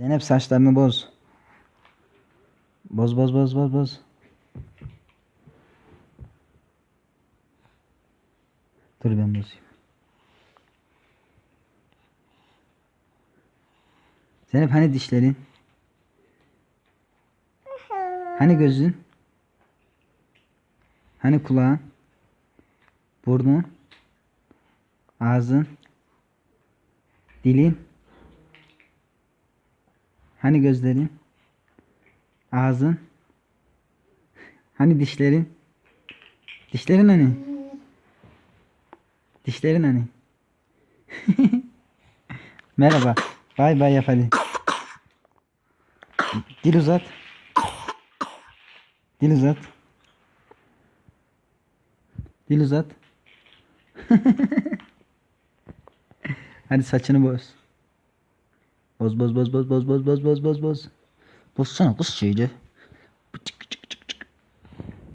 Zeynep saçlarını boz. Boz boz boz boz boz. Dur ben bozayım. Zeynep hani dişlerin? Hani gözün? Hani kulağın? Burnun? Ağzın? Dilin? Hani gözlerin? Ağzın? Hani dişlerin? Dişlerin hani? Dişlerin hani? Merhaba. Bay bay yap. Dil uzat. Dil uzat. Dil uzat. hadi saçını boz. Boz boz boz boz boz boz boz boz boz boz. Bozsana kız şeyce.